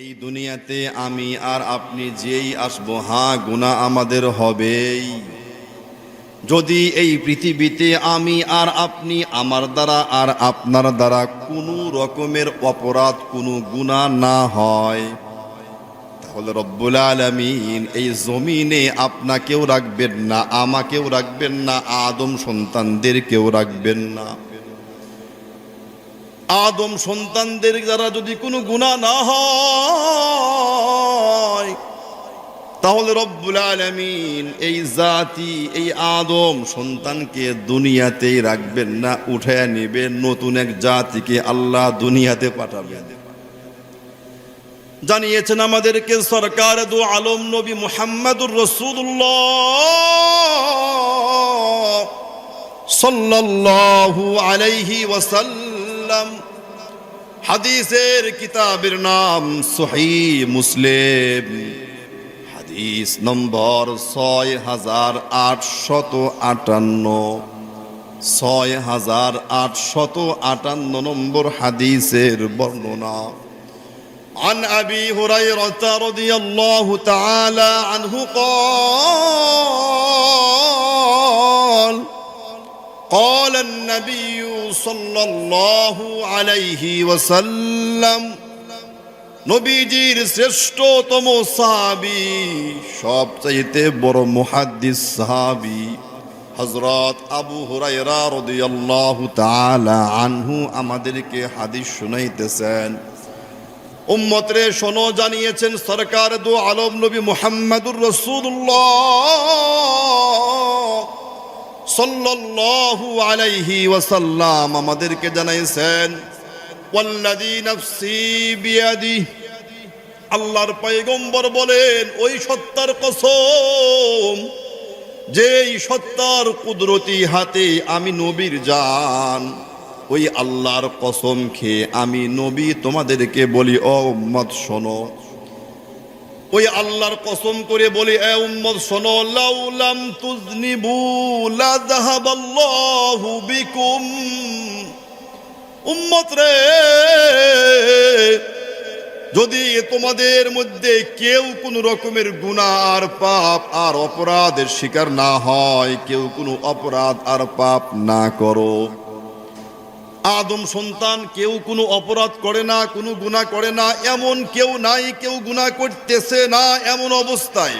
এই দুনিয়াতে আমি আর আপনি যেই আসব হ্যাঁ গুণা আমাদের হবেই। যদি এই পৃথিবীতে আমি আর আপনি আমার দ্বারা আর আপনার দ্বারা কোনো রকমের অপরাধ, কোনো গুণা না হয়, তাহলে রব্বুল আলমিন এই জমিনে আপনাকেও রাখবেন না, আমাকেও রাখবেন না, আদম সন্তানদেরকেও রাখবেন না। আদম সন্তানদের দ্বারা যদি কোনো গুণা না হয়, তাহলে রব্বুল আলমিন এই জাতি, এই আদম সন্তানকে দুনিয়াতেই রাখবেন না, উঠে নেবেন, নতুন এক জাতিকে আল্লাহ দুনিয়াতে পাঠাবেন। জানিয়েছেন আমাদেরকে সরকার দু আলম নবী মুহাম্মাদুর রসুল্লাহ সাল্লাল্লাহু আলাইহি ওয়াসাল্লাম। হাদিসের কিতাবের নাম সহি মুসলিম হাদিস নম্বর ছয় হাজার আটশত আটান্ন ছয় হাজার আটশত আটান্ন নম্বর হাদিসের বর্ণনা عن ابي هريره رضي الله تعالى عنه قال قال النبي صلى الله عليه وسلم নবীজির শ্রেষ্ঠতম সাহাবি সবচাইতে বড় মুহাদ্দিস সাহাবি হজরত আবু হুরাইরা রাদিয়াল্লাহু তাআলা আনহু আমাদেরকে হাদিস শুনাইতেছেন উম্মতরে শোনো জানিয়েছেন সরকার দু আলম নবী মুহাম্মাদুর রসুল্লাহ সাল্লাল্লাহু আলাইহি ওয়াসাল্লাম আমাদেরকে জানাইছেন, ওয়াল্লাযী নাফসি বিয়াদি আল্লাহর পয়গম্বর বলেন, ওই সত্তার কসম, যেই সত্তার কুদরতি হাতে আমি নবীর জান, ওই আল্লাহর কসম খেয়ে আমি নবী তোমাদেরকে বলি, ও উম্মত শোনো। ওই আল্লাহর কসম করে বলি, এ উম্মত, শোনো লাউলাম তুজনিবু লা যাহাবাল্লাহু বিকুম। উম্মত রে, যদি তোমাদের মধ্যে কেউ কোনো রকমের গুনাহ আর পাপ আর অপরাধের শিকার না হয়, কেউ কোনো অপরাধ আর পাপ না করো। আদম সন্তান, কেউ কোনো অপরাধ করে না, কোনো গুণা করে না, এমন কেউ নাই, কেউ গুণা করতেছে না, এমন অবস্থায়।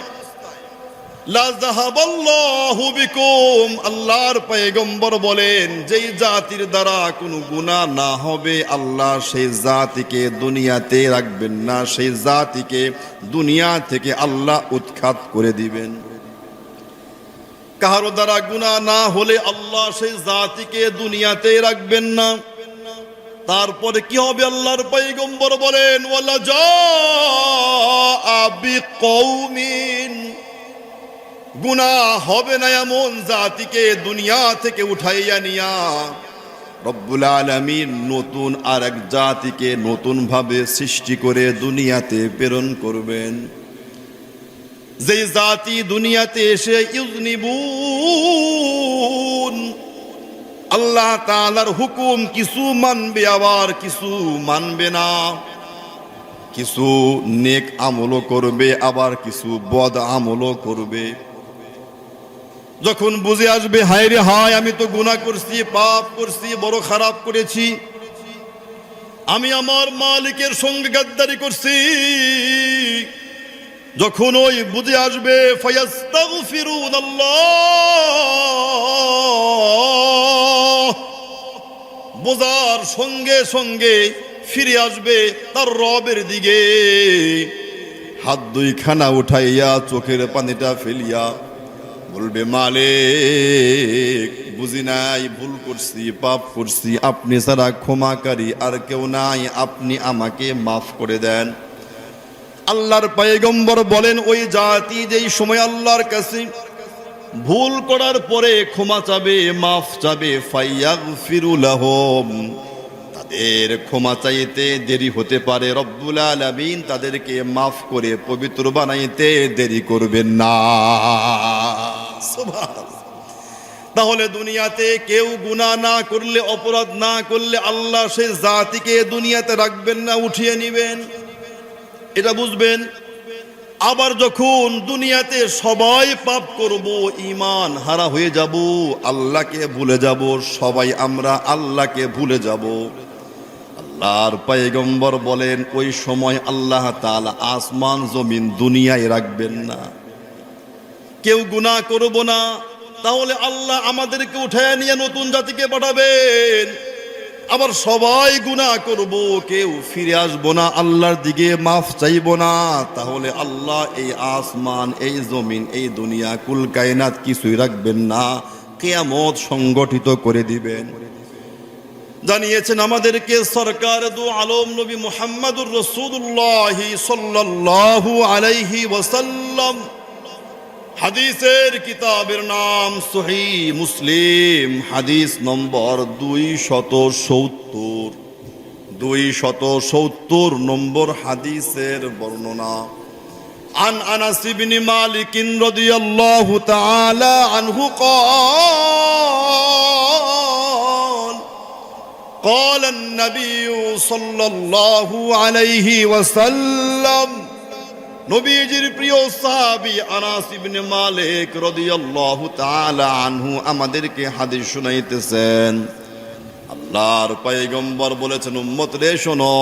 আল্লাহর পয়গম্বর বলেন, যেই জাতির দ্বারা কোনো গুনাহ না হবে, আল্লাহ সেই জাতিকে দুনিয়াতে রাখবেন না, সেই জাতিকে দুনিয়া থেকে আল্লাহ উৎখাত করে দিবেন। কাহারো দ্বারা গুণা না হলে আল্লাহ সেই জাতিকে দুনিয়াতে রাখবেন না। তারপরে কি হবে আল্লাহর পৈগম্বর বলেন, ওয়ালা আবি কৌমিন গুণা হবে না এমন জাতিকে দুনিয়া থেকে উঠাইয়া নিয়া। রব্বুল আলমীর নতুন আর এক জাতিকে নতুন ভাবে সৃষ্টি করে দুনিয়াতে প্রেরণ করবেন। যে জাতি দুনিয়াতে এসে ইউজনিবুন। আল্লাহ তালার হুকুম কিছু মানবে আবার কিছু মানবে না। কিছু নেক আমলও করবে, আবার কিছু বদ আমলও করবে। যখন বুঝে আসবে, হায় রে হায়, আমি তো গুণা করছি, পাপ করছি, বড় খারাপ করেছি। আমি আমার মালিকের সঙ্গে গাদ্দারি করছি। যখন ওই বুঝে আসবে বোঝার সঙ্গে সঙ্গে ফিরে আসবে তার রবের দিকে। হাত দুই খানা উঠাইয়া চোখের পানিটা ফেলিয়া বলবে, মালিক, বুঝি নাই, ভুল করছি, পাপ করছি, আপনি ছাড়া ক্ষমাকারী আর কেউ নাই, আপনি আমাকে মাফ করে দেন। আল্লাহর পায়গম্বর বলেন, ওই জাতি যেই সময় আল্লাহর কাছে ভুল করার পরে ক্ষমা চাবে, মাফ চাবে তাদের ক্ষমা চাইতে দেরি হতে পারে, রব্বুল আলামিন তাদেরকে মাফ করে পবিত্র বানাইতে দেরি করবেন না। তাহলে দুনিয়াতে কেউ গুনাহ না করলে, অপরাধ না করলে আল্লাহ সেই জাতিকে দুনিয়াতে রাখবেন না, উঠিয়ে নিবেন। এটা বুঝবেন, আবার যখন দুনিয়াতে সবাই পাপ করব ইমান হারা হয়ে যাব, আল্লাহকে ভুলে যাব, সবাই আমরা আল্লাহকে ভুলে যাব। আল্লাহর পায়গম্বর বলেন, ওই সময় আল্লাহ তাআলা আসমান, জমিন, দুনিয়ায় রাখবেন না। কেউ গুনাহ করব না, তাহলে আল্লাহ আমাদেরকে উঠায় নিয়ে নতুন জাতিকে পাঠাবেন। আবার সবাই গুনাহ করব, কেউ ফিরে আসব না, আল্লাহর দিকে মাফ চাইব না। তাহলে আল্লাহ এই আসমান, এই জমিন, এই দুনিয়া, কুল কায়নাত কিছুই রাখবেন না, কেয়ামত সংগঠিত করে দিবেন। জানিয়েছেন আমাদেরকে সরকার দু আলম নবী মোহাম্মদুর রসুল্লাহ সাল্লাল্লাহু আলাইহি ওয়াসাল্লাম। হাদিসের কিতাবের নাম সহি মুসলিম হাদিস নম্বর দুই শত সত্তর দুই শত সত্তর নম্বর হাদিসের বর্ণনা عن انس بن مالك رضي الله تعالى عنه قال قال النبي صلى الله عليه وسلم নবীজির প্রিয় সাহাবী আনাস ইবনে মালিক রাদিয়াল্লাহু তাআলা আনহু আমাদেরকে হাদিস শুনাইতেছেন। আল্লাহর পয়গম্বর বলেছেন, উম্মত রে, শোনো।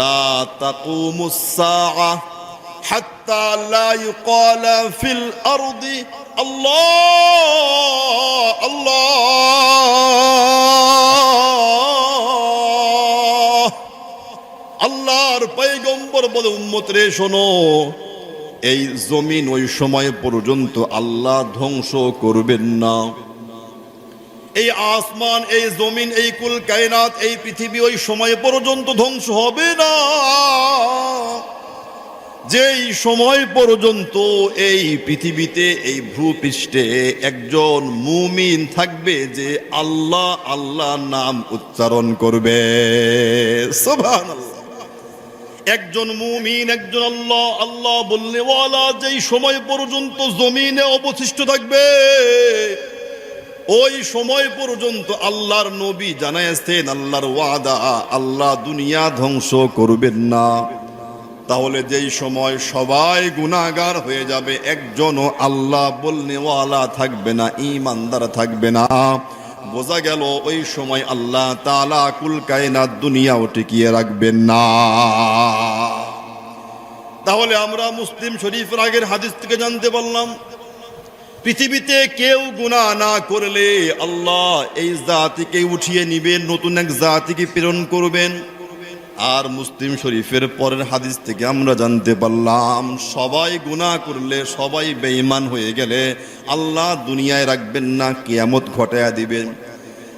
লা তাকুমুস সাআ হাত্তা লা ইউকালা ফিল আরদি। আল্লাহ আল্লাহ। আল্লাহর পয়গম্বর বলে উম্মত রে, শোনো। এই জমিন ওই সময় পর্যন্ত আল্লাহ ধ্বংস করবেন না। এই আসমান, এই জমিন, এই কুল কায়নাত, এই পৃথিবী ওই সময় পর্যন্ত ধ্বংস হবে না। যেই সময় পর্যন্ত এই পৃথিবীতে, এই ভূপৃষ্ঠে একজন মুমিন থাকবে যে আল্লাহ আল্লাহ নাম উচ্চারণ করবে। সুবহানাল্লাহ। একজন মুমিন, একজন আল্লাহ আল্লাহ বললে ওয়ালা যেই সময় পর্যন্ত জমিনে অবশিষ্ট থাকবে, ওই সময় পর্যন্ত আল্লাহর নবী জানাইছেন আল্লাহর ওয়াদা, আল্লাহ দুনিয়া ধ্বংস করবেন না। তাহলে যেই সময় সবাই গুনাহগার হয়ে যাবে, একজনও আল্লাহ বলনেওয়ালা থাকবে না ইমানদার থাকবে না। বোঝা গেল, ওই সময় আল্লাহ তালা কুল কায়নাত দুনিয়াও টিকিয়ে রাখবেন না। তাহলে আমরা মুসলিম শরীফ রাগের হাদিস থেকে জানতে পারলাম, পৃথিবীতে কেউ গুণা না করলে আল্লাহ এই জাতিকে উঠিয়ে নিবেন, নতুন এক জাতিকে প্রেরণ করবেন। আর মুসলিম শরীফের পরের হাদিস থেকে আমরা জানতে পারলাম, সবাই গুনাহ করলে সবাই বেঈমান হয়ে গেলে আল্লাহ দুনিয়ায় রাখবেন না, কেয়ামত ঘটায়া দিবেন।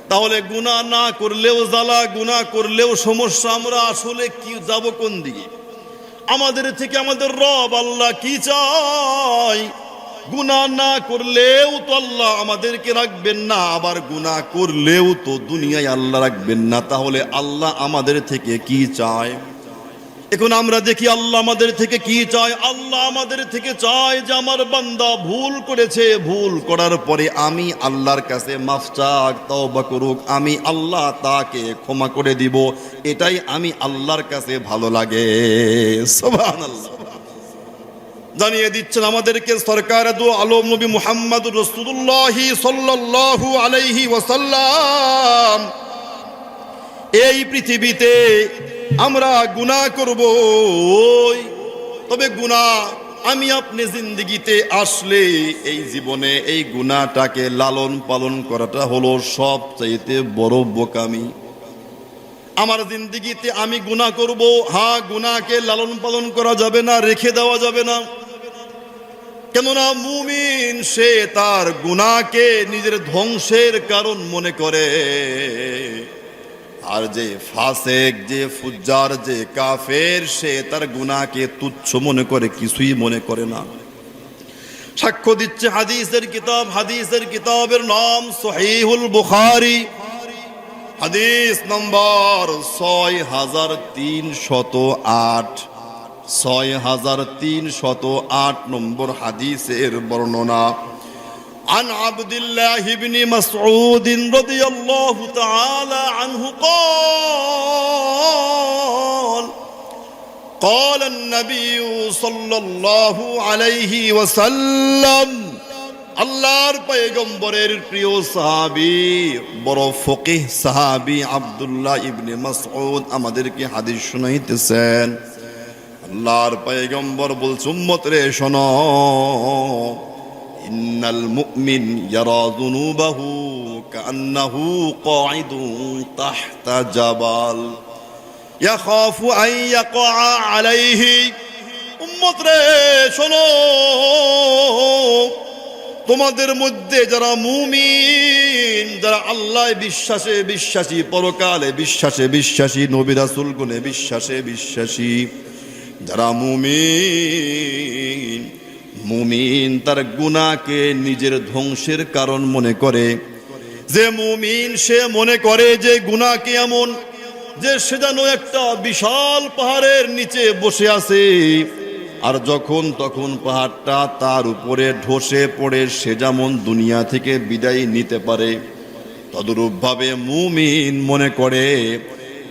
তাহলে গুনাহ না করলেও জ্বালা, গুনাহ করলেও সমস্যা, আমরা আসলে কি যাব কোন দিকে? আমাদের থেকে আমাদের রব আল্লাহ কি চাই গুনাহ না করলেও তো আল্লাহ আমাদেরকে রাখবেন না, আবার গুনাহ করলেও তো দুনিয়ায় আল্লাহ রাখবেন না। তাহলে আল্লাহ আমাদের থেকে কি চায়? এখন আমরা দেখি আল্লাহ আমাদের থেকে কি চায়? আল্লাহ আমাদের থেকে চায় যে আমার বান্দা ভুল করেছে। ভুল করার পরে আমি আল্লাহর কাছে মাফ চাক, তওবা করুক, আমি আল্লাহ তাকে ক্ষমা করে দিব। এটাই আমি আল্লাহর কাছে ভালো লাগে। সুবহানাল্লাহ। জানিয়ে দিচ্ছেন আমাদেরকে সরকার দু আলম নবী মুহাম্মদ রসুল্লাহি সাল্লাল্লাহু আলাইহি ওয়াসাল্লাম। এই পৃথিবীতে আমরা গুনাহ করব তবে গুনাহ আমি আপনি জিন্দগিতে আসলে এই জীবনে এই গুনাহটাকে লালন পালন করাটা হলো সবচাইতে বড় বোকামি। আমার জিন্দগিতে আমি গুনাহ করব হ্যাঁ গুণাকে লালন পালন করা যাবে না, রেখে দেওয়া যাবে না। কেননা মুমিন সে তার গুনাহকে নিজের ধ্বংসের কারণ মনে করে। আর যে ফাসেক, যে ফুজ্জার, যে কাফের, সে তার গুনাহকে তুচ্ছ মনে করে, কিছুই মনে করে না। সাক্ষ্য দিচ্ছে হাদিসের কিতাব, হাদিসের কিতাবের নাম সহিহুল বুখারী। হাদিস নম্বর ছয় হাজার তিনশত আট। ছয় হাজার তিন শত আট নম্বর হাদিসের বর্ণনা عن عبد الله بن مسعود رضي الله تعالى عنه قال قال النبي صلى الله عليه وسلم আল্লাহর পয়গম্বরের প্রিয় সাহাবি বড় ফকিহ সাহাবি আব্দুল্লাহ ইবনে মাসউদ আমাদেরকে হাদিস শুনাইতেছেন আল্লাহর পয়গম্বর বলছে উম্মত রে শোনো, ইন্নাল মুমিন ইয়ারা যুনুবাহু কান্নাহু কাঈদুন তাহতা জাবাল, ইয়াখাফু আন ইয়াকা আলাইহি। উম্মত রে শোনো, তোমাদের মধ্যে যারা মুমিন, যারা আল্লাহ বিশ্বাসে বিশ্বাসী, পরকালে বিশ্বাসে বিশ্বাসী, নবী রাসূল গুণে বিশ্বাসে বিশ্বাসী যারা মুমিন মুমিন তার গুনাহকে নিজের ধ্বংসের কারণ মনে করে। যে মুমিন সে মনে করে যে গুনাহকে এমন, যে সে যেন একটা বিশাল পাহাড়ের নিচে বসে আছে। আর যখন তখন পাহাড়টা তার উপরে ঢসে পড়ে, সে যেমন দুনিয়া থেকে বিদায় নিতে পারে, তদরূপভাবে মুমিন মনে করে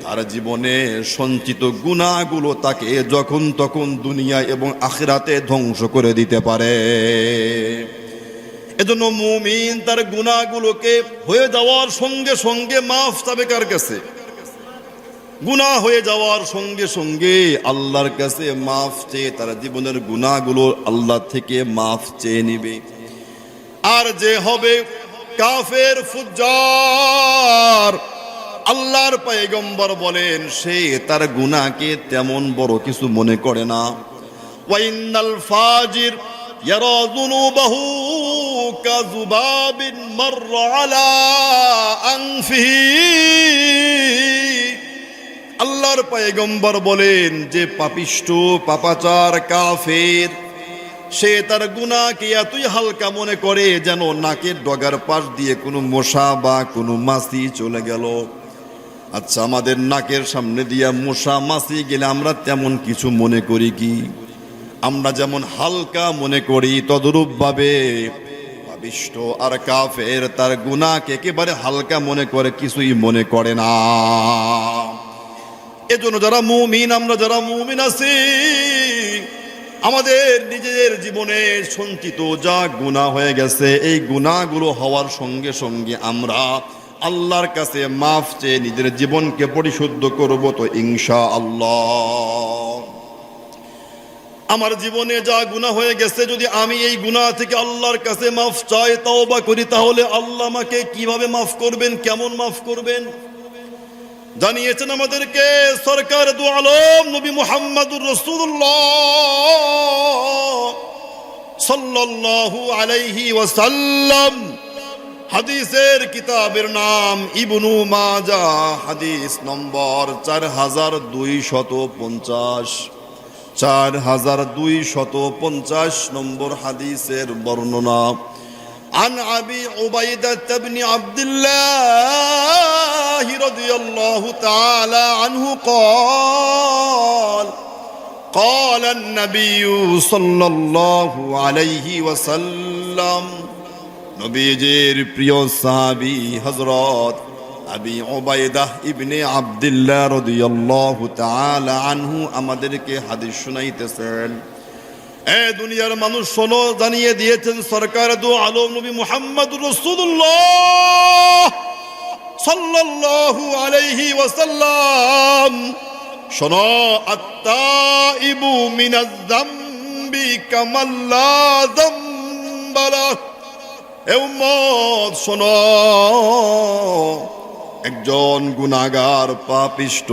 তার জীবনে সঞ্চিত গুণাগুলো তাকে যখন তখন দুনিয়া এবং আখিরাতে ধ্বংস করে দিতে পারে। এজন্য মুমিন তার গুণাগুলোকে হয়ে যাওয়ার সঙ্গে সঙ্গে মাফ চাবে কার কাছে? গুনাহ হয়ে যাওয়ার সঙ্গে সঙ্গে আল্লাহর কাছে মাফ চেয়ে তার জীবনের গুনাহগুলো আল্লাহ থেকে মাফ চেয়ে নিবে। আর যে হবে কাফের ফুজ্জার আল্লাহর পায়গম্বর বলেন, সে তার গুনাহকে তেমন বড় কিছু মনে করে না। ওয়াইনাল ফাজির ইয়ারা যুনুবাহু কাযুবাবিন মাররা আলা আনফিহি। আল্লাহর পায়গম্বর বলেন, যে পাপিষ্ট পাপাচার, কাফের, সে তার গুনাহকে এতই হালকা মনে করে যেন নাকের ডগার পাশ দিয়ে কোনো মশা বা কোনো মাছি চলে গেল। আচ্ছা আমাদের নাকের সামনে দিয়া মশা মাছি গেলে আমরা তেমন কিছু মনে করি কি? আমরা যেমন হালকা মনে করি তদরূপভাবে পাপিষ্ট আর কাফের তার গুনাহকে একেবারে হালকা মনে করে, কিছুই মনে করে না। এজন্য যারা মুমিন, আমরা যারা মুমিন আছি, আমাদের নিজেদের জীবনে সঞ্চিত যা গুনাহ হয়ে গেছে, এই গুনাহগুলো হওয়ার সঙ্গে সঙ্গে আমরা আল্লাহর কাছে মাফ চেয়ে নিজের জীবনকে পরিশুদ্ধ করব তো ইনশা আল্লাহ আমার জীবনে যা গুনাহ হয়ে গেছে, যদি আমি এই গুনাহ থেকে আল্লাহর কাছে মাফ চাই তাও বা করি, তাহলে আল্লাহ আমাকে কীভাবে মাফ করবেন, কেমন মাফ করবেন? জানিয়েছেন আমাদেরকে সরকার দু আলম, নবী মুহাম্মদুর রসুল্লাহ সাল্লাল্লাহু আলাইহি ওয়াসাল্লাম। হাদিসের কিতাবের নাম ইবনু মাজা হাদিস নম্বর চার হাজার দুই শত পঞ্চাশ চার হাজার দুই শত পঞ্চাশ নম্বর হাদিসের বর্ণনা عن أبي عبيدة بن عبد الله رضي الله تعالى عنه قال قال النبي صلى الله عليه وسلم নবীজির প্রিয় সাহাবী হজরত আবি ওবায়দাহ ইবনে আব্দুল্লাহ রাদিয়াল্লাহু তাআলা আনহু আমাদেরকে হাদিস শুনাইতেছেন। এ দুনিয়ার মানুষ শোনো, জানিয়ে দিয়েছেন সরকার দু আলম নবী মুহাম্মদ রসুল্লাহ সাল্লাল্লাহু আলাইহি ওয়াসাল্লাম। শোনো, আত্তাইবু মিনাজ যামবি কামাল্লা যামবালা এ উম্মত, শোনো। একজন গুনাগার পাপিষ্ট,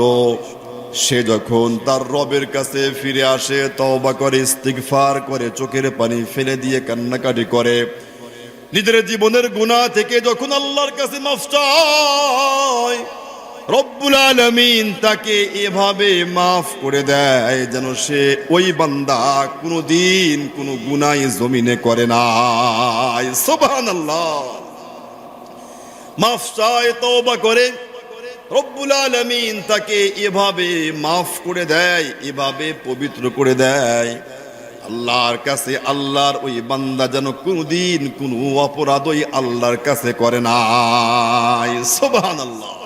সে যখন তার রবের কাছে ফিরে আসে তবা করে, ইস্তিগফার করে, চোখের পানি ফেলে দিয়ে কান্নাকাটি করে। নিজের জীবনের গুণা থেকে যখন আল্লাহর কাছে মাফ চায় রব্বুল আলামিন তাকে এভাবে মাফ করে দেয় যেন সে ওই বান্দা কোনোদিন কোনো গুনাই জমিনে করে না সুবহানাল্লাহ। মাফ চায়, তওবা করে। রব্বুল আলমিন তাকে এভাবে মাফ করে দেয়, এভাবে পবিত্র করে দেয়। আল্লাহর কাছে আল্লাহর ওই বান্দা যেন কোনদিন কোনো অপরাধ ওই আল্লাহর কাছে করে নাই। সোবাহান আল্লাহ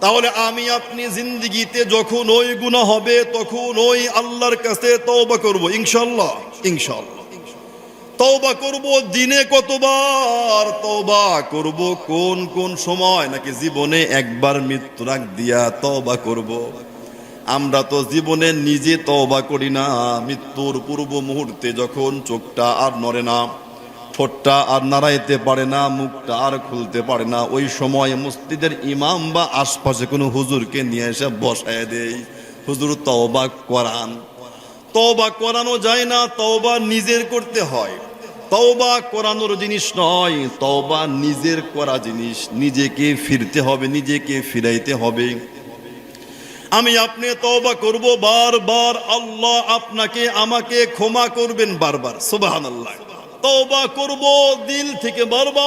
তাহলে আমি আপনি জিন্দিগিতে যখন ওই গুণা হবে তখন ওই আল্লাহর কাছে তওবা করব ইনশাল্লাহ ইনশাল্লাহ তওবা করব দিনে কতবার? তওবা করব কোন কোন সময়? নাকি জীবনে একবার মৃত্যু রাখ দিয়া তওবা করব? আমরা তো জীবনে নিজে তওবা করি না, মৃত্যুর পূর্ব মুহূর্তে যখন চোখটা আর নড়ে না। ঠোঁটটা আর নাড়াইতে পারে না, মুখটা আর খুলতে পারে না। ওই সময় মসজিদের ইমাম বা আশপাশে কোনো হুজুরকে নিয়ে এসে বসায় দেয়। হুজুর তওবা করান। তওবা করানো যায় না, তওবা নিজের করতে হয়। তওবা করানোর জিনিস নয়, তওবা নিজের করা জিনিস। নিজেকে ফিরতে হবে, নিজেকে ফিরাইতে হবে। আমি আপনি তওবা করব বারবার, আল্লাহ আপনাকে, আমাকে ক্ষমা করবেন বারবার। সুবহানাল্লাহ। তওবা করব দিল থেকে বারবার।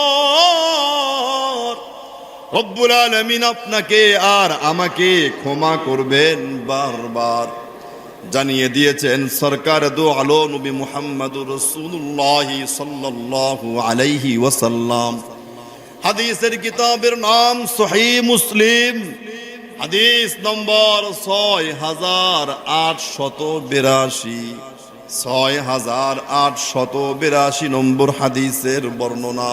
রব্বুল আলামিন আপনাকে আর আমাকে ক্ষমা করবেন বারবার। জানিয়ে দিয়েছেন, সরকার দু আলো নবী মুহাম্মদুর রাসূলুল্লাহ সাল্লাল্লাহু আলাইহি ওয়াসাল্লাম। হাদিসের কিতাবের নাম সহিহ মুসলিম। হাদিস নম্বর ছয় হাজার আটশত বিরাশি। ছয় হাজার আটশত বিরাশি নম্বর হাদিসের বর্ণনা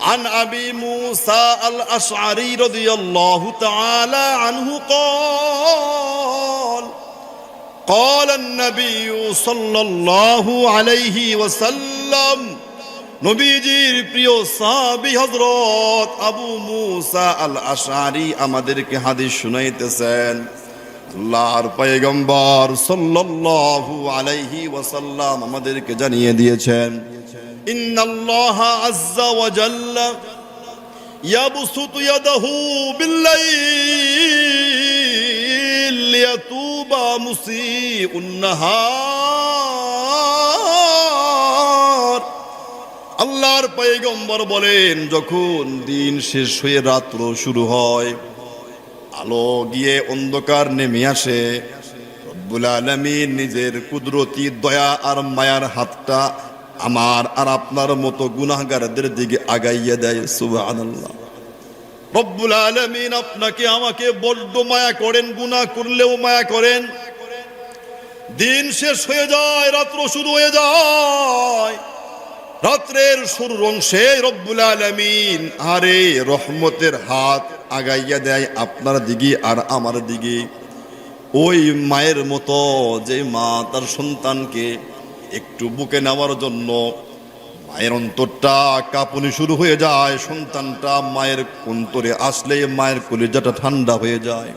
عن أبي موسى الأشعري رضي الله تعالى عنه قال قال النبي صلى الله عليه وسلم নবীজির প্রিয় সাহাবী হযরত আবু মুসা আল আশআরি আমাদেরকে হাদিস শুনাইতেছেন আল্লাহর পয়গম্বর সাল্লাল্লাহু আলাইহি ওয়াসাল্লাম আমাদেরকে জানিয়ে দিয়েছেন, ইন্নাল্লাহ আজ্জা ওয়া জাল্লা ইয়াবসুতু ইয়াদাহু বিল্লাইল লিয়াতুবা মুসিউন নাহার। আল্লাহর পয়গম্বর বলেন, যখন দিন শেষ হয়ে রাত্র শুরু হয় আলো গিয়ে অন্ধকার নেমে আসে। রব্বুল আলামিন নিজের কুদরতি দয়া আর মায়ার হাতটা আমার আর আপনার মতো গুনাহগারদের দিকে আগাইয়া দেয়, সুবহানাল্লাহ। রব্বুল আলামিন আপনাকে আমাকে বড্ড মায়া করেন, গুনাহ করলেও মায়া করেন। দিন শেষ হয়ে যায়, রাত্র শুরু হয়ে যায়। রাত্রের শুরুর অংশে রব্বুল আলমিন আরে রহমতের হাত আগাইয়া দেয় আপনার দিকে আর আমার দিকে ওই মায়ের মতো যে মা তার সন্তানকে একটু বুকে নেওয়ার জন্য মায়ের অন্তরটা কাঁপুনি শুরু হয়ে যায়, সন্তানটা মায়ের অন্তরে আসলে মায়ের কলিজাটা ঠান্ডা হয়ে যায়।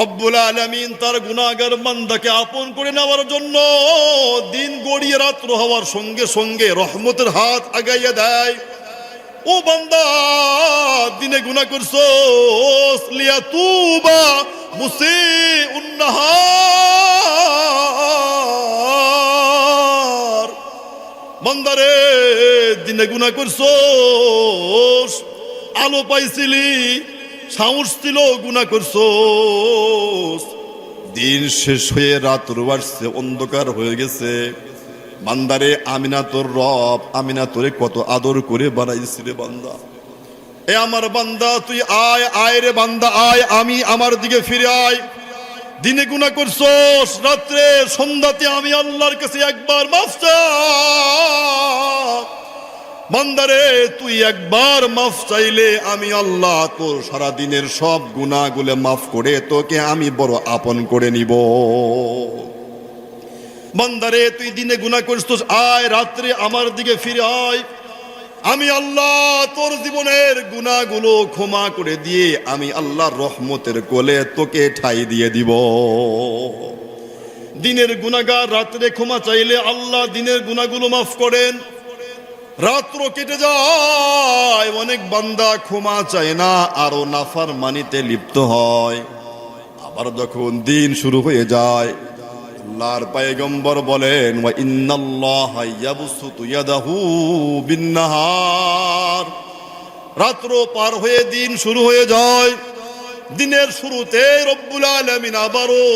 রব্বুল আলমিন তার গুণাগার বান্দাকে আপন করে নেওয়ার জন্য দিন গড়িয়ে রাত্র হওয়ার সঙ্গে সঙ্গে রহমতের হাত আগাইয়া দেয়। ও বান্দা, দিনে গুণা করছ লিয়া তুবা মুসি উন্নাহার বান্দারে দিনে গুণা করছ আলো পাইছিলি, সাহস ছিল গুণা করছ দিন শেষ হয়ে রাত আসছে অন্ধকার হয়ে গেছে। বান্দারে আমিনা তোর রব আমিনা তোরে কত আদর করে বানাইছি রে বান্দা। এ আমার বান্দা, তুই আয় আয় রে বান্দা, আয়, আমি আমার দিকে ফিরে আয়। দিনে গুণা করছোস, রাত্রে, সন্ধ্যাতে আমি আল্লাহর কাছে একবার মাফ বান্দারে, তুই একবার মাফ চাইলে আমি আল্লাহ তোর সারা দিনের সব গুণাগুলো মাফ করে তোকে আমি বড় আপন করে নিব। বান্দারে, তুই দিনে গুণা করছিস, আয় রাত্রে আমার দিকে ফিরে আয়। আমি আল্লাহ তোর জীবনের গুণাগুলো ক্ষমা করে দিয়ে আমি আল্লাহ রহমতের কোলে তোকে ঠাই দিয়ে দিব। দিনের গুণাগার রাত্রে ক্ষমা চাইলে আল্লাহ দিনের গুণাগুলো মাফ করেন। রাত্র কেটে যায়, অনেক বান্দা ক্ষমা চায় না, আরও নাফার মানিতে লিপ্ত হয়। আবার যখন দিন শুরু হয়ে যায় আল্লাহর পায়গম্বর বলেন, ওয়া ইন্নাল্লাহ ইয়াবসুতু ইয়াদাহু বিন্নাহার। রাত্র পার হয়ে দিন শুরু হয়ে যায়। দিনের শুরুতে রব্বুল আলমিন আবারও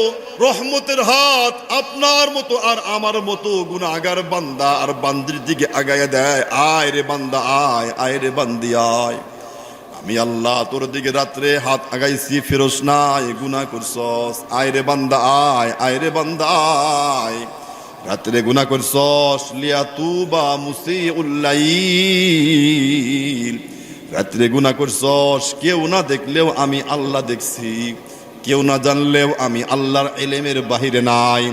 রহমতের হাত আপনার মতো আর আমার মতো গুণাগার বান্দা আর বান্দির দিকে আগায় দেয়। আয় রে বান্দা, আয় আয় রে বান্দি, আয়। আমি আল্লাহ তোর দিকে রাত্রে হাত আগাইছি ফেরোস নাই গুনা করছস। আয় রে বান্দা, আয় আয় রে বান্দা, আয়। রাত্রে গুনা করছস, লিয়া তু বা মুসি উল্লাইল রাত্রে গুনা করছস, কেউ না দেখলেও আমি আল্লাহ দেখছি। কেউ না জানলেও আমি আল্লাহর এলেমের বাহিরে নাই।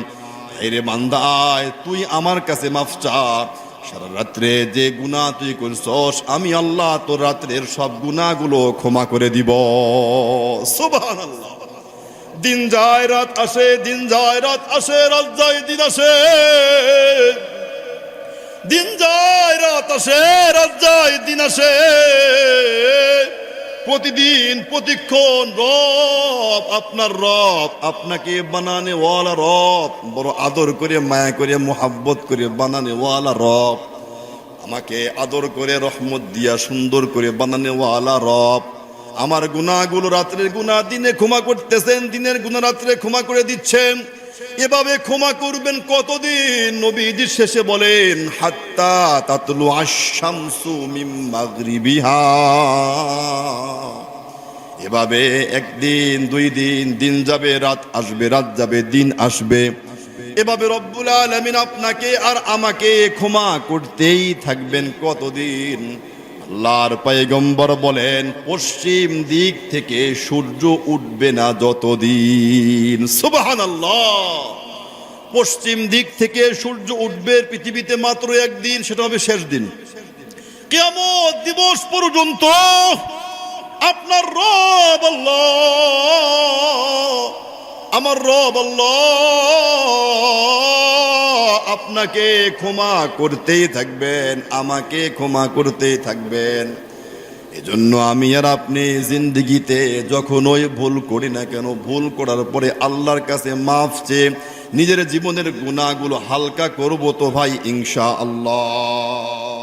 রে বান্দা, আয়, তুই আমার কাছে মাফ চা। সারা রাত্রে যে গুণা তুই করছস, আমি আল্লাহ তোর রাত্রের সব গুণাগুলো ক্ষমা করে দিব। সুবহানাল্লাহ। দিন যায়, রাত আসে, দিন যায়, রাত আসে, রাত যায়, দিন আসে। দিন যায়, রাত আসে, রাত যায়, দিন আসে। প্রতিদিন প্রতিক্ষণ রব আপনার রব, আপনাকে বানানে ওয়ালা রব, বড় আদর করে, মায়া করে, মোহাব্বত করে বানানে ওয়ালা রব। আমাকে আদর করে, রহমত দিয়া, সুন্দর করে বানানে ওয়ালা রব। আমার গুনাহগুলো রাত্রের গুনাহ দিনে ক্ষমা করতেছেন, দিনের গুনাহ রাত্রে ক্ষমা করে দিচ্ছেন। এভাবে ক্ষমা করবেন কতদিন? নবীজি শেষে বলেন, হাত্তা তাতলু আশামসু মিম মাগরিবিহা। এভাবে একদিন, দুই দিন দিন যাবে, রাত আসবে, রাত যাবে, দিন আসবে। এভাবে রব্বুল আলমিন আপনাকে আর আমাকে ক্ষমা করতেই থাকবেন কতদিন? আল্লাহর পায়গম্বর বলেন, পশ্চিম দিক থেকে সূর্য উঠবে না যতদিন। সুবাহান পশ্চিম দিক থেকে সূর্য উঠবে পৃথিবীতে মাত্র একদিন, সেটা হবে শেষ দিন। কেমন দিবস পর্যন্ত আপনার রব আল্লাহ আমার রব আপনাকে ক্ষমা করতেই থাকবেন, আমাকে ক্ষমা করতেই থাকবেন। এজন্য আমি আর আপনি জিন্দগিতে যখন ওই ভুল করি না কেন, ভুল করার পরে আল্লাহর কাছে মাফ চেয়ে নিজের জীবনের গুণাগুলো হালকা করব তো ভাই ইনশা আল্লাহ